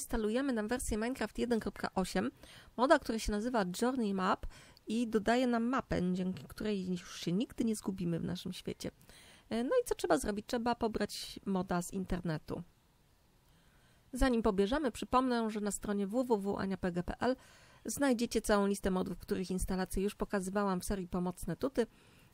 zainstalujemy nam wersję Minecraft 1.8, moda, który się nazywa Journey Map i dodaje nam mapę, dzięki której już się nigdy nie zgubimy w naszym świecie. E, no i co trzeba zrobić? Trzeba pobrać moda z internetu. Zanim pobierzemy, przypomnę, że na stronie www.aniapg.pl znajdziecie całą listę modów, których instalację już pokazywałam w serii Pomocne Tuty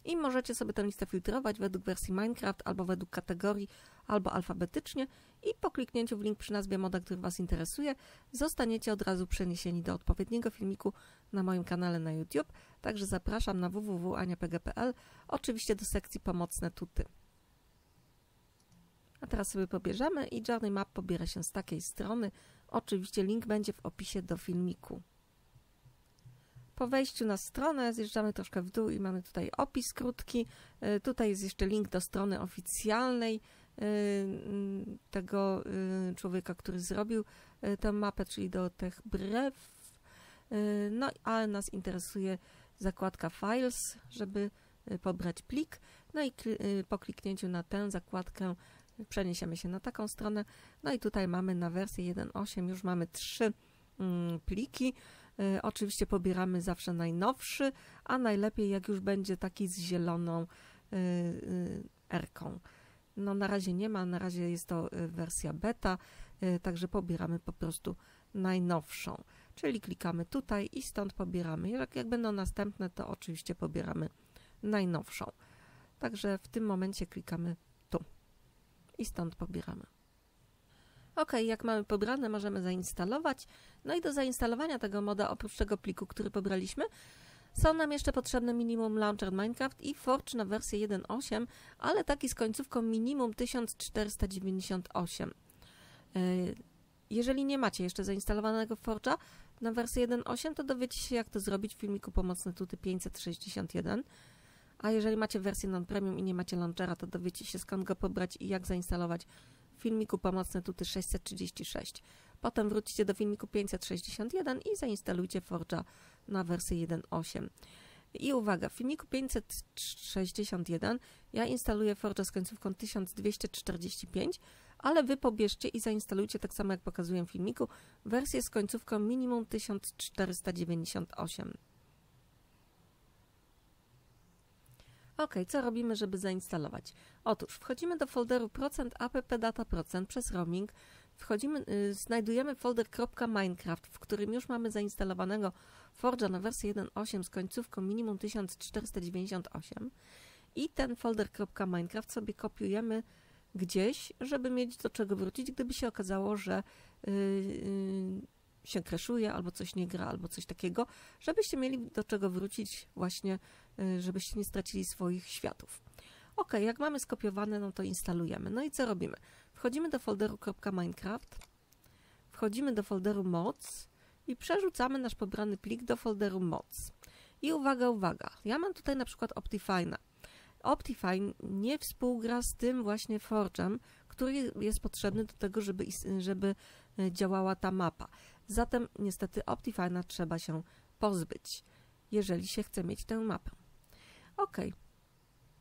i możecie sobie tę listę filtrować według wersji Minecraft albo według kategorii, albo alfabetycznie i po kliknięciu w link przy nazwie moda, który Was interesuje, zostaniecie od razu przeniesieni do odpowiedniego filmiku na moim kanale na YouTube. Także zapraszam na www.aniapg.pl, oczywiście do sekcji Pomocne Tuty. A teraz sobie pobierzemy i Journey Map pobiera się z takiej strony. Oczywiście link będzie w opisie do filmiku. Po wejściu na stronę zjeżdżamy troszkę w dół i mamy tutaj opis krótki. Y, tutaj jest jeszcze link do strony oficjalnej mm, tego y, człowieka, który zrobił tę mapę, czyli do tych brew. No, ale nas interesuje zakładka Files, żeby pobrać plik. No i po kliknięciu na tę zakładkę przeniesiemy się na taką stronę. No i tutaj mamy na wersję 1.8 już mamy trzy mm, pliki. Y, oczywiście pobieramy zawsze najnowszy, a najlepiej jak już będzie taki z zieloną y, y, erką. No na razie nie ma, na razie jest to wersja beta, także pobieramy po prostu najnowszą. Czyli klikamy tutaj i stąd pobieramy. Jak, jak będą następne, to oczywiście pobieramy najnowszą. Także w tym momencie klikamy tu i stąd pobieramy. Ok, jak mamy pobrane, możemy zainstalować. No i do zainstalowania tego moda, oprócz tego pliku, który pobraliśmy, są nam jeszcze potrzebne minimum launcher Minecraft i Forge na wersję 1.8, ale taki z końcówką minimum 1498. E, jeżeli nie macie jeszcze zainstalowanego Forge'a na wersję 1.8, to dowiecie się jak to zrobić w filmiku Pomocne Tuty 561. A jeżeli macie wersję non-premium i nie macie launchera, to dowiecie się skąd go pobrać i jak zainstalować filmiku Pomocne Tuty 636. Potem wrócicie do filmiku 561 i zainstalujcie Forge'a na wersję 1.8. I uwaga, w filmiku 561 ja instaluję Forge'a z końcówką 1245, ale wy pobierzcie i zainstalujcie tak samo jak pokazuję w filmiku wersję z końcówką minimum 1498. Ok, co robimy, żeby zainstalować? Otóż wchodzimy do folderu %app przez roaming, wchodzimy, y, znajdujemy folder .minecraft, w którym już mamy zainstalowanego Forge'a na wersję 1.8 z końcówką minimum 1498 i ten folder .minecraft sobie kopiujemy gdzieś, żeby mieć do czego wrócić, gdyby się okazało, że yy, yy, się kreszuje, albo coś nie gra, albo coś takiego, żebyście mieli do czego wrócić właśnie, y, żebyście nie stracili swoich światów. Ok, jak mamy skopiowane, no to instalujemy. No i co robimy? Wchodzimy do folderu .minecraft, wchodzimy do folderu mods i przerzucamy nasz pobrany plik do folderu mods. I uwaga, uwaga, ja mam tutaj na przykład Optifine'a. Optifine nie współgra z tym właśnie Forge'em, który jest potrzebny do tego, żeby, żeby y, działała ta mapa. Zatem niestety Optifine'a trzeba się pozbyć, jeżeli się chce mieć tę mapę. Ok.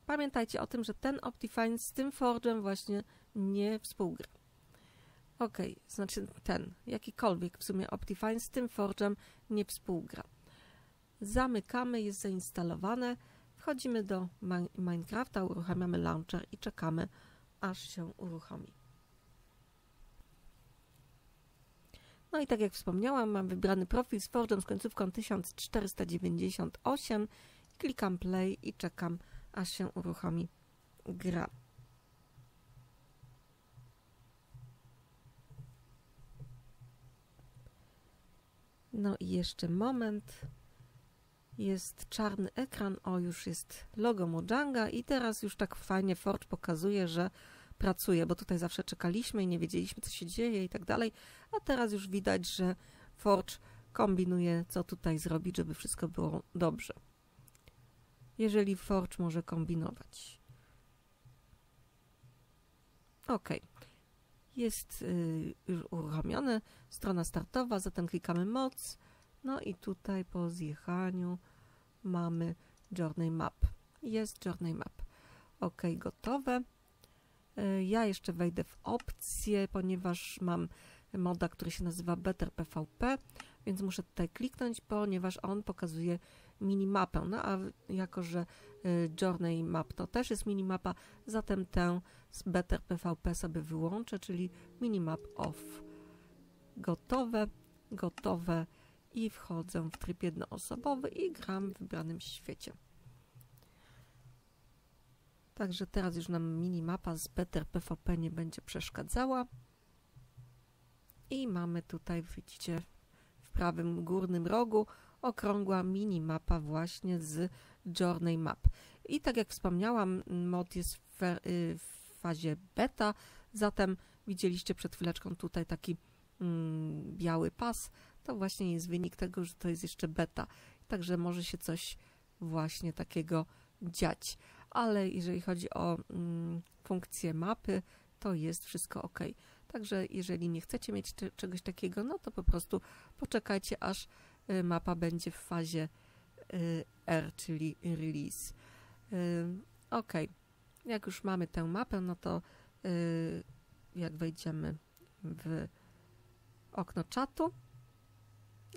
Pamiętajcie o tym, że ten Optifine z tym Forge'em właśnie nie współgra. Ok, znaczy ten, jakikolwiek w sumie Optifine z tym Forge'em nie współgra. Zamykamy, jest zainstalowane, wchodzimy do Minecrafta, uruchamiamy launcher i czekamy, aż się uruchomi. No i tak jak wspomniałam, mam wybrany profil z Forge'em z końcówką 1498. Klikam play i czekam, aż się uruchomi gra. No i jeszcze moment. Jest czarny ekran, o już jest logo Mojanga i teraz już tak fajnie Forge pokazuje, że pracuje, bo tutaj zawsze czekaliśmy i nie wiedzieliśmy, co się dzieje i tak dalej, a teraz już widać, że Forge kombinuje, co tutaj zrobić, żeby wszystko było dobrze. Jeżeli Forge może kombinować. Ok. Jest y, już uruchomione, strona startowa, zatem klikamy moc, no i tutaj po zjechaniu mamy Journey Map. Jest Journey Map. Ok, gotowe. E, ja jeszcze wejdę w opcje, ponieważ mam moda, który się nazywa Better PVP, więc muszę tutaj kliknąć, ponieważ on pokazuje minimapę. No a jako, że y, Journey Map to też jest minimapa, zatem tę z Better PVP sobie wyłączę, czyli minimap off. Gotowe, gotowe i wchodzę w tryb jednoosobowy i gram w wybranym świecie. Także teraz już nam minimapa z Better PvP nie będzie przeszkadzała. I mamy tutaj, widzicie, w prawym górnym rogu okrągła minimapa właśnie z Journey Map. I tak jak wspomniałam, mod jest w, y, w fazie beta, zatem widzieliście przed chwileczką tutaj taki mm, biały pas. To właśnie jest wynik tego, że to jest jeszcze beta. Także może się coś właśnie takiego dziać ale jeżeli chodzi o mm, funkcję mapy, to jest wszystko ok. Także jeżeli nie chcecie mieć czegoś takiego, no to po prostu poczekajcie, aż y, mapa będzie w fazie y, R, czyli release. Y, ok, jak już mamy tę mapę, no to jak wejdziemy w okno czatu,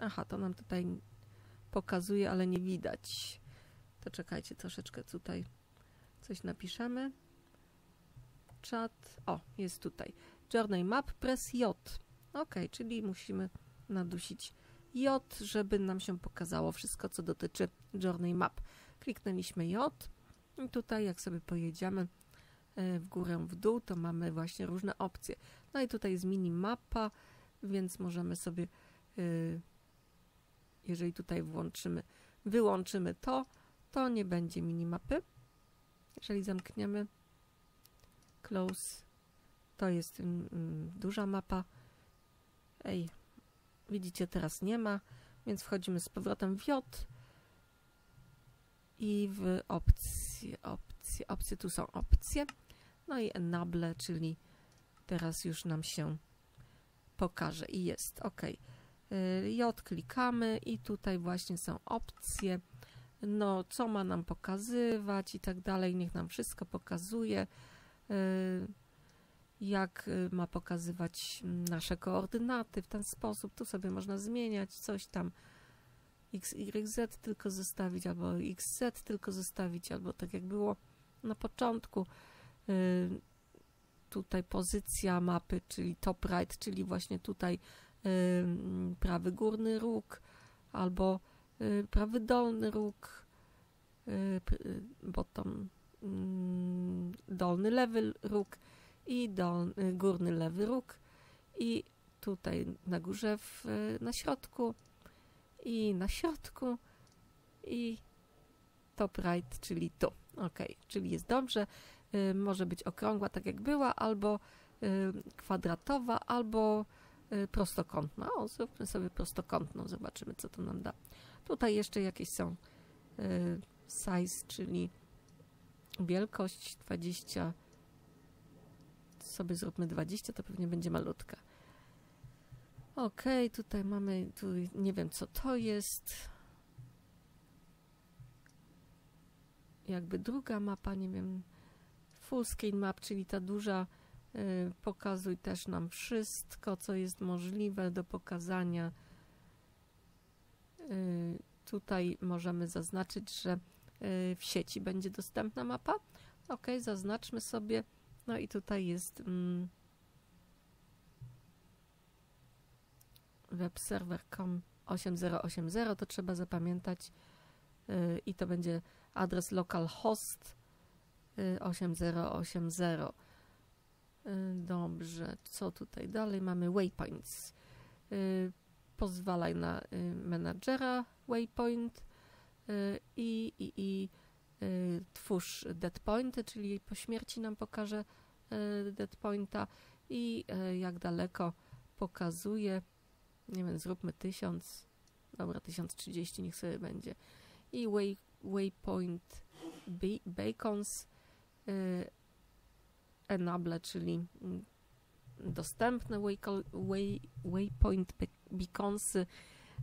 aha, to nam tutaj pokazuje, ale nie widać. To czekajcie troszeczkę tutaj Coś napiszemy. Chat. O, jest tutaj. Journey Map, press J. Ok, czyli musimy nadusić J, żeby nam się pokazało wszystko, co dotyczy Journey Map. Kliknęliśmy J i tutaj jak sobie pojedziemy e, w górę, w dół, to mamy właśnie różne opcje. No i tutaj jest mini mapa, więc możemy sobie, e, jeżeli tutaj włączymy, wyłączymy to, to nie będzie minimapy. Jeżeli zamkniemy close, to jest mm, mm, duża mapa. Ej, widzicie, teraz nie ma, więc wchodzimy z powrotem w J i w opcje, opcje, opcje, tu są opcje. No i enable, czyli teraz już nam się pokaże i jest, ok. J klikamy i tutaj właśnie są opcje no, co ma nam pokazywać i tak dalej. Niech nam wszystko pokazuje, y, jak y, ma pokazywać nasze koordynaty w ten sposób. Tu sobie można zmieniać coś tam. X, Y, Z tylko zostawić, albo XZ tylko zostawić, albo tak jak było na początku. Y, tutaj pozycja mapy, czyli top right, czyli właśnie tutaj prawy górny róg, albo prawy dolny róg, y, y, bottom mm, dolny lewy róg i dolny, górny lewy róg i tutaj na górze w, na środku i na środku i top right, czyli tu. Ok, czyli jest dobrze. może być okrągła, tak jak była, albo kwadratowa, albo prostokątna. O, zróbmy sobie prostokątną, zobaczymy, co to nam da. Tutaj jeszcze jakieś są y, size, czyli wielkość 20. Sobie zróbmy 20, to pewnie będzie malutka. Ok, tutaj mamy, tu nie wiem co to jest. Jakby druga mapa, nie wiem, full screen map, czyli ta duża, y, pokazuj też nam wszystko, co jest możliwe do pokazania Y, tutaj możemy zaznaczyć, że y, w sieci będzie dostępna mapa. Ok, zaznaczmy sobie. No i tutaj jest mm, webserver.com 8080, to trzeba zapamiętać y, i to będzie adres localhost 8080. Dobrze, co tutaj dalej? Mamy waypoints. Pozwalaj na y, menadżera waypoint y, i, i, i y, twórz deadpointy, czyli po śmierci nam pokaże deadpointa i jak daleko pokazuje, nie wiem, zróbmy 1000, dobra, 1030 niech sobie będzie. I way, waypoint beacons enable, czyli mm, dostępne way, way, waypoint beacons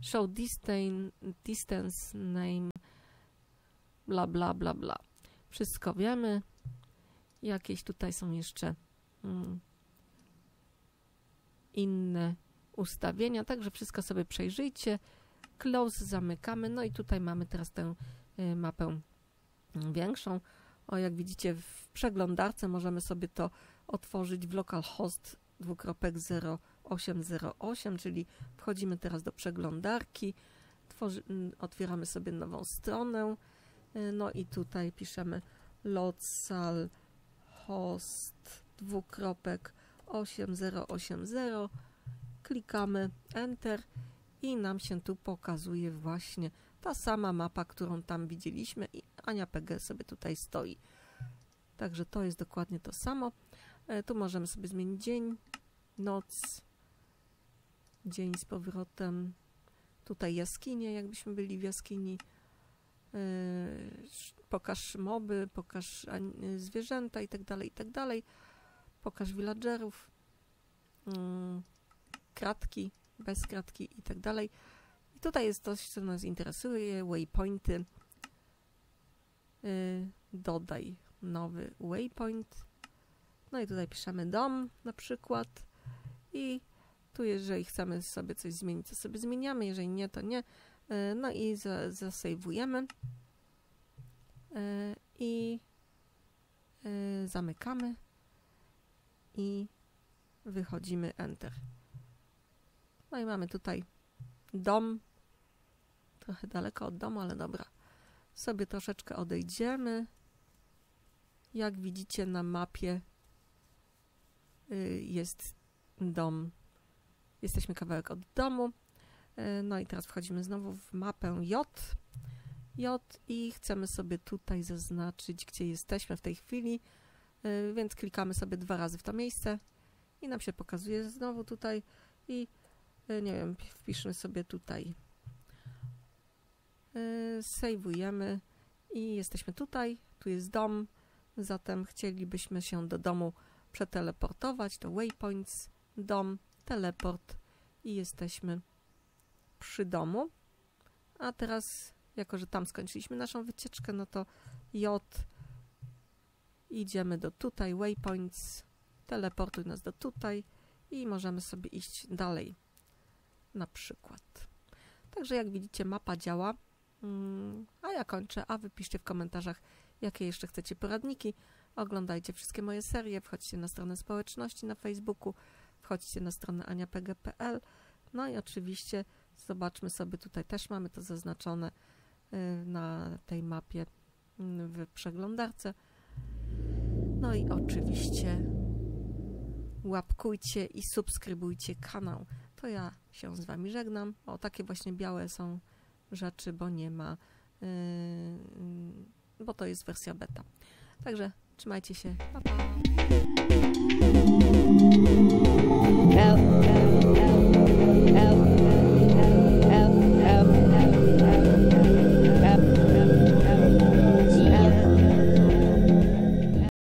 show distance, distance name bla bla bla bla wszystko wiemy jakieś tutaj są jeszcze mm, inne ustawienia, także wszystko sobie przejrzyjcie. Close zamykamy, no i tutaj mamy teraz tę y, mapę większą. O, jak widzicie w przeglądarce możemy sobie to otworzyć w localhost 2.0808, czyli wchodzimy teraz do przeglądarki, tworzy, otwieramy sobie nową stronę, y, no i tutaj piszemy localhost 2.8080, klikamy Enter i nam się tu pokazuje właśnie ta sama mapa, którą tam widzieliśmy i Ania PG sobie tutaj stoi. Także to jest dokładnie to samo. E, tu możemy sobie zmienić dzień, noc, dzień z powrotem. Tutaj jaskinie, jakbyśmy byli w jaskini. E, pokaż moby, pokaż zwierzęta i tak dalej, i tak dalej. Pokaż villagerów, mm, kratki, bez kratki i tak dalej. I tutaj jest coś, co nas interesuje, waypointy. Y, dodaj nowy waypoint. No i tutaj piszemy dom na przykład. I tu jeżeli chcemy sobie coś zmienić, to sobie zmieniamy, jeżeli nie, to nie. Y, no i zasejwujemy. Y, I zamykamy. I wychodzimy Enter. No i mamy tutaj dom. Trochę daleko od domu, ale dobra. Sobie troszeczkę odejdziemy. Jak widzicie na mapie y, jest dom. Jesteśmy kawałek od domu. Y, no i teraz wchodzimy znowu w mapę J. J i chcemy sobie tutaj zaznaczyć, gdzie jesteśmy w tej chwili. Y, więc klikamy sobie dwa razy w to miejsce i nam się pokazuje znowu tutaj i nie wiem, wpiszmy sobie tutaj. E, sejwujemy i jesteśmy tutaj. Tu jest dom, zatem chcielibyśmy się do domu przeteleportować. To waypoints, dom, teleport i jesteśmy przy domu. A teraz, jako że tam skończyliśmy naszą wycieczkę, no to J idziemy do tutaj, waypoints, teleportuj nas do tutaj i możemy sobie iść dalej na przykład. Także jak widzicie, mapa działa. Mm, a ja kończę, a wy piszcie w komentarzach, jakie jeszcze chcecie poradniki. Oglądajcie wszystkie moje serie, wchodźcie na stronę społeczności na Facebooku, wchodźcie na stronę aniapg.pl. No i oczywiście zobaczmy sobie, tutaj też mamy to zaznaczone y, na tej mapie mm, w przeglądarce. No i oczywiście łapkujcie i subskrybujcie kanał to ja się z Wami żegnam. O, takie właśnie białe są rzeczy, bo nie ma, yy, bo to jest wersja beta. Także trzymajcie się. Pa, pa.